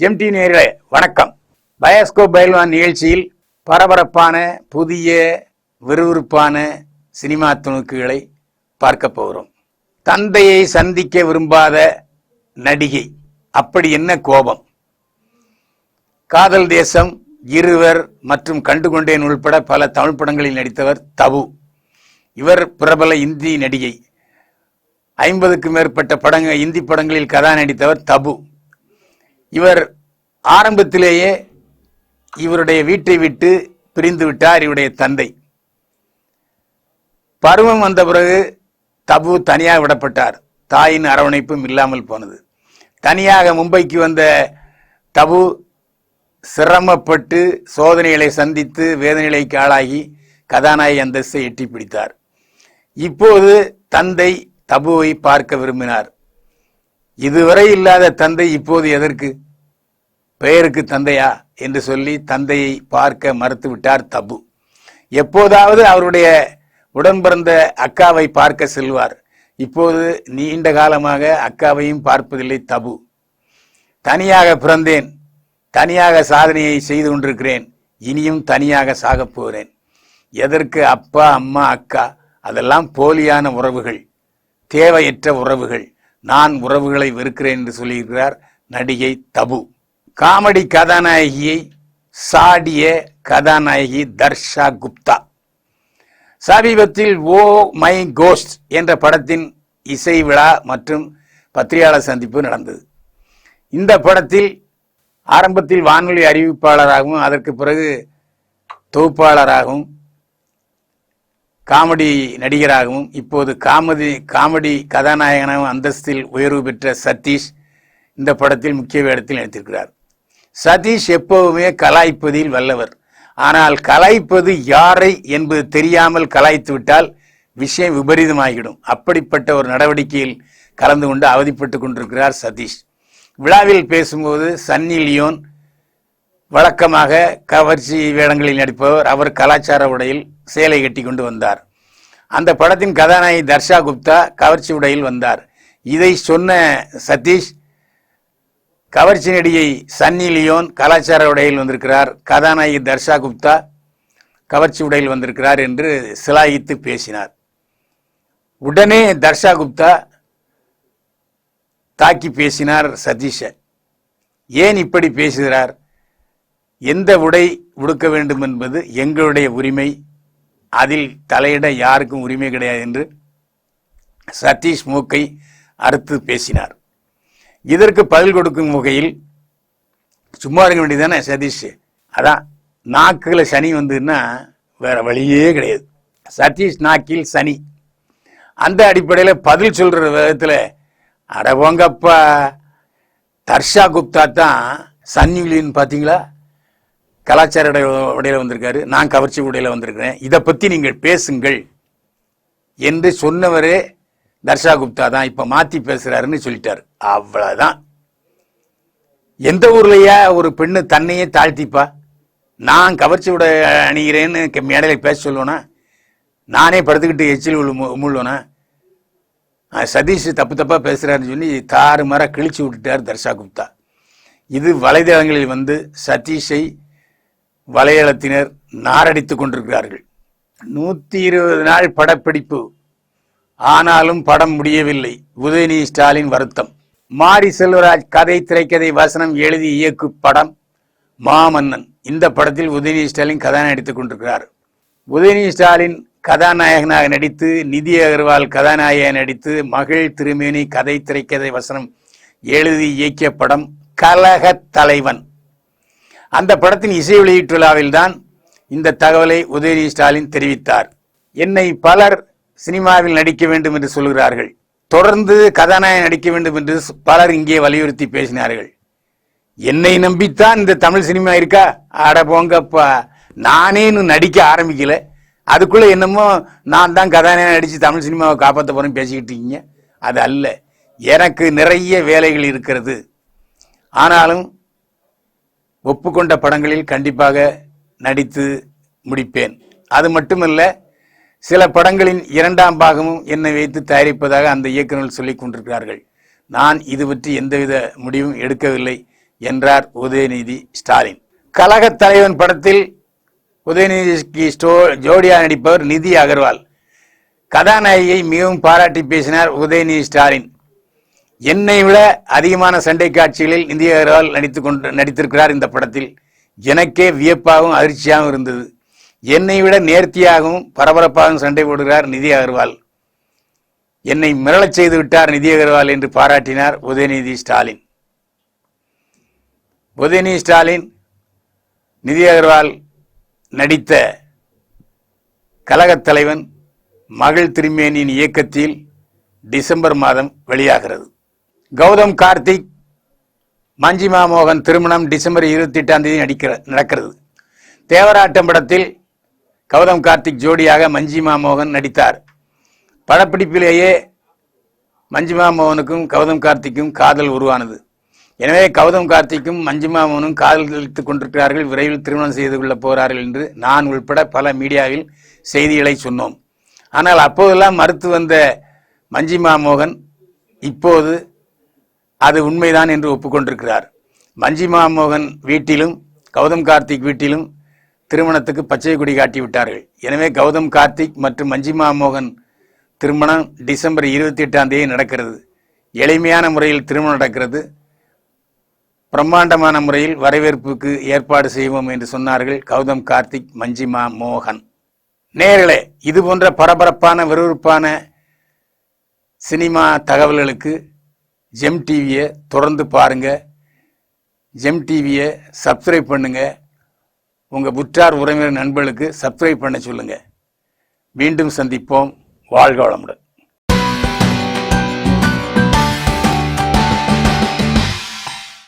Empty நேர்களே வணக்கம். Bioscope பயில்வான் நிகழ்ச்சியில் பரபரப்பான புதிய விறுவிறுப்பான சினிமா துணுக்குகளை பார்க்க போகிறோம். தந்தையை சந்திக்க விரும்பாத நடிகை அப்படி என்ன கோபம்? காதல் தேசம் இருவர் மற்றும் கண்டுகொண்டேன் உள்பட பல தமிழ் படங்களில் நடித்தவர் தபு. இவர் பிரபல இந்தி நடிகை. ஐம்பதுக்கும் மேற்பட்ட படங்கள் இந்தி படங்களில் கதா நடித்தவர் தபு. இவர் ஆரம்பத்திலேயே இவருடைய வீட்டை விட்டு பிரிந்து விட்டார் இவருடைய தந்தை. பருவம் வந்த பிறகு தபு தனியாக விடப்பட்டார். தாயின் அரவணைப்பும் இல்லாமல் போனது. தனியாக மும்பைக்கு வந்த தபு சிரமப்பட்டு சோதனைகளை சந்தித்து வேதனைகளுக்கு ஆளாகி கதாநாயகி அந்தஸ்தை எட்டி பிடித்தார். இப்போது தந்தை தபுவை பார்க்க விரும்பினார். இதுவரை இல்லாத தந்தை இப்போது எதற்கு? பெயருக்கு தந்தையா என்று சொல்லி தந்தையை பார்க்க மறுத்துவிட்டார் தபு. எப்போதாவது அவருடைய உடன்பிறந்த அக்காவை பார்க்க செல்வார். இப்போது நீண்ட காலமாக அக்காவையும் பார்ப்பதில்லை தபு. தனியாக பிறந்தேன். தனியாக சாதனையை செய்து கொண்டிருக்கிறேன். இனியும் தனியாக சாகப் போகிறேன். எதற்கு அப்பா அம்மா அக்கா? அதெல்லாம் போலியான உறவுகள். தேவையற்ற உறவுகள். நான் உறவுகளை வெறுக்கிறேன் என்று சொல்லியிருக்கிறார் நடிகை தபு. காமெடி கதாநாயகியை சாடிய கதாநாயகி தர்ஷா குப்தா. சமீபத்தில் ஓ மை கோஸ்ட் என்ற படத்தின் இசை விழா மற்றும் பத்திரிகையாளர் சந்திப்பு நடந்தது. இந்த படத்தில் ஆரம்பத்தில் வானொலி அறிவிப்பாளராகவும் அதற்கு பிறகு தொகுப்பாளராகவும் காமெடி நடிகராகவும் இப்போது காமெடி காமெடி கதாநாயகனாகவும் அந்தஸ்தில் உயர்வு பெற்ற சதீஷ் இந்த படத்தில் முக்கிய வேடத்தில் நடித்திருக்கிறார். சதீஷ் எப்போவுமே கலாய்ப்பதில் வல்லவர். ஆனால் கலாய்ப்பது யாரை என்பது தெரியாமல் கலாய்த்து விட்டால் விஷயம் விபரீதமாகிவிடும். அப்படிப்பட்ட ஒரு நடவடிக்கையில் கலந்து கொண்டு அவதிப்பட்டு கொண்டிருக்கிறார் சதீஷ். விழாவில் பேசும்போது சன்னி லியோன் வழக்கமாக கவர்ச்சி வேடங்களில் நடிப்பவர். அவர் கலாச்சார உடையில் சேலை கட்டி கொண்டு வந்தார். அந்த படத்தின் கதாநாயகி தர்ஷா குப்தா கவர்ச்சி உடையில் வந்தார். இதை சொன்ன சதீஷ் கவர்ச்சி நடிகை சன்னி லியோன் கலாச்சார உடையில் வந்திருக்கிறார். கதாநாயகி தர்ஷா குப்தா கவர்ச்சி உடையில் வந்திருக்கிறார் என்று சிலாயித்து பேசினார். உடனே தர்ஷா குப்தா தாக்கி பேசினார் சதீஷ ஏன் இப்படி பேசுகிறார்? எந்த உடை உடுக்க வேண்டும் என்பது எங்களுடைய உரிமை. அதில் தலையிட யாருக்கும் உரிமை கிடையாது என்று சதீஷ் மூக்கை அறுத்து பேசினார். இதற்கு பதில் கொடுக்கும் வகையில் சும்மா இருக்க வேண்டியதானே சதீஷ்? அதான் நாக்கில் சனி வந்ததுன்னா வேற வழியே கிடையாது. சதீஷ் நாக்கில் சனி. அந்த அடிப்படையில் பதில் சொல்கிற விதத்தில் அடவங்கப்பா தர்ஷா குப்தா தான் சன்னிலின்னு பார்த்தீங்களா கலாச்சார உடையில் உடையில வந்திருக்காரு. நான் கவர்ச்சி உடையில வந்திருக்கிறேன். இதை பற்றி நீங்கள் பேசுங்கள். என்று சொன்னவரே தர்ஷா குப்தா தான் இப்போ மாற்றி பேசுகிறாருன்னு சொல்லிட்டார். அவ்வளோதான் எந்த ஊர்லயா ஒரு பெண்ணு தன்னையே தாழ்த்திப்பா? நான் கவர்ச்சி விட அணிகிறேன்னு க- மேடையில் பேச சொல்லுவேனா? நானே படுத்துக்கிட்டு எச்சில் உழு உமுழுவேனா சதீஷ் தப்பு தப்பா பேசுறாருன்னு சொல்லி தாறு மாற கிழிச்சு விட்டுட்டார் தர்ஷா குப்தா. இது வலைதளங்களில் வந்து சதீஷை வலையளத்தினர் நாரடித்து கொண்டிருக்கிறார்கள். நூத்தி இருபது நாள் படப்பிடிப்பு. ஆனாலும் படம் முடியவில்லை. உதயநிதி ஸ்டாலின் வருத்தம். மாரி செல்வராஜ் கதை திரைக்கதை வசனம் எழுதி இயக்கு படம் மாமன்னன். இந்த படத்தில் உதயநிதி ஸ்டாலின் கதாநாயகன் கொண்டிருக்கிறார். உதயநிதி ஸ்டாலின் கதாநாயகனாக நடித்து நிதி அகர்வால் கதாநாயகன் நடித்து மகள் திருமேனி கதை திரைக்கதை வசனம் எழுதி இயக்கிய படம் கலக தலைவன். அந்த படத்தின் இசை வெளியீட்டு விழாவில்தான் இந்த தகவலை உதயநிதி ஸ்டாலின் தெரிவித்தார். என்னை பலர் சினிமாவில் நடிக்க வேண்டும் என்று சொல்கிறார்கள் தொடர்ந்து கதாநாயகன் நடிக்க வேண்டும் என்று பலர் இங்கே வலியுறுத்தி பேசினார்கள். என்னை நம்பித்தான் இந்த தமிழ் சினிமா இருக்கா? அட போங்கப்பா. நானே இன்னும் நடிக்க ஆரம்பிக்கல. அதுக்குள்ள என்னமோ நான் தான் கதாநாயகன் நடித்து தமிழ் சினிமாவை காப்பாற்ற போறேன்னு பேசிக்கிட்டு இருக்கீங்க. அது அல்ல. எனக்கு நிறைய வேலைகள் இருக்கிறது. ஆனாலும் ஒப்புக்கொண்ட படங்களில் கண்டிப்பாக நடித்து முடிப்பேன். அது மட்டுமல்ல சில படங்களின் இரண்டாம் பாகமும் என்னை வைத்து தயாரிப்பதாக அந்த இயக்குநர்கள் சொல்லிக் கொண்டிருக்கிறார்கள். நான் இது பற்றி எந்தவித முடிவும் எடுக்கவில்லை என்றார் உதயநிதி ஸ்டாலின். கழக தலைவன் படத்தில் உதயநிதிக்கு ஸ்டோ ஜோடியா நடிப்பவர் நிதி அகர்வால். கதாநாயகியை மிகவும் பாராட்டி பேசினார் உதயநிதி ஸ்டாலின். என்னை விட அதிகமான சண்டை காட்சிகளில் நிதி அகர்வால் நடித்து கொண்டு நடித்திருக்கிறார் இந்த படத்தில். எனக்கே வியப்பாகவும் அதிர்ச்சியாகவும் இருந்தது. என்னை விட நேர்த்தியாகவும் பரபரப்பாகவும் சண்டை போடுகிறார் நிதி அகர்வால். என்னை மிரளச் செய்து விட்டார் நிதி அகர்வால் என்று பாராட்டினார் உதயநிதி ஸ்டாலின். உதயநிதி ஸ்டாலின் நிதி அகர்வால் நடித்த கழகத் தலைவன் மகள் திருமேனியின் இயக்கத்தில் டிசம்பர் மாதம் வெளியாகிறது. கௌதம் கார்த்திக் மஞ்சிமா மோகன் திருமணம் டிசம்பர் இருபத்தி எட்டாம் தேதி நடிக்கிற நடக்கிறது. தேவராட்டம் படத்தில் கௌதம் கார்த்திக் ஜோடியாக மஞ்சிமா மோகன் நடித்தார். படப்பிடிப்பிலேயே மஞ்சிமா மோகனுக்கும் கௌதம் கார்த்திக்கும் காதல் உருவானது. எனவே கௌதம் கார்த்திக்கும் மஞ்சிமா மோகனும் காதலித்துக் கொண்டிருக்கிறார்கள். விரைவில் திருமணம் செய்து கொள்ளப் போகிறார்கள் என்று நான் உள்பட பல மீடியாவில் செய்திகளை சொன்னோம். ஆனால் அப்போதெல்லாம் மறுத்து வந்த மஞ்சிமா மோகன் இப்போது அது உண்மைதான் என்று ஒப்புக்கொண்டிருக்கிறார். மஞ்சிமா மோகன் வீட்டிலும் கௌதம் கார்த்திக் வீட்டிலும் திருமணத்துக்கு பச்சை கொடி காட்டி விட்டார்கள். எனவே கௌதம் கார்த்திக் மற்றும் மஞ்சிமா மோகன் திருமணம் டிசம்பர் இருபத்தி எட்டாம் தேதி நடக்கிறது. எளிமையான முறையில் திருமணம் நடக்கிறது. பிரம்மாண்டமான முறையில் வரவேற்புக்கு ஏற்பாடு செய்வோம் என்று சொன்னார்கள் கௌதம் கார்த்திக் மஞ்சிமா மோகன். நேர்களே இது போன்ற பரபரப்பான விறுவிறுப்பான சினிமா தகவல்களுக்கு ஜெம் டிவியை தொடர்ந்து பாருங்கள் ஜெம் டிவியை சப்ஸ்கிரைப் பண்ணுங்கள் உங்கள் உற்றார் உறவினர் நண்பர்களுக்கு சப்ஸ்கிரைப் பண்ண சொல்லுங்கள் மீண்டும் சந்திப்போம். வாழ்க வளமுடன்.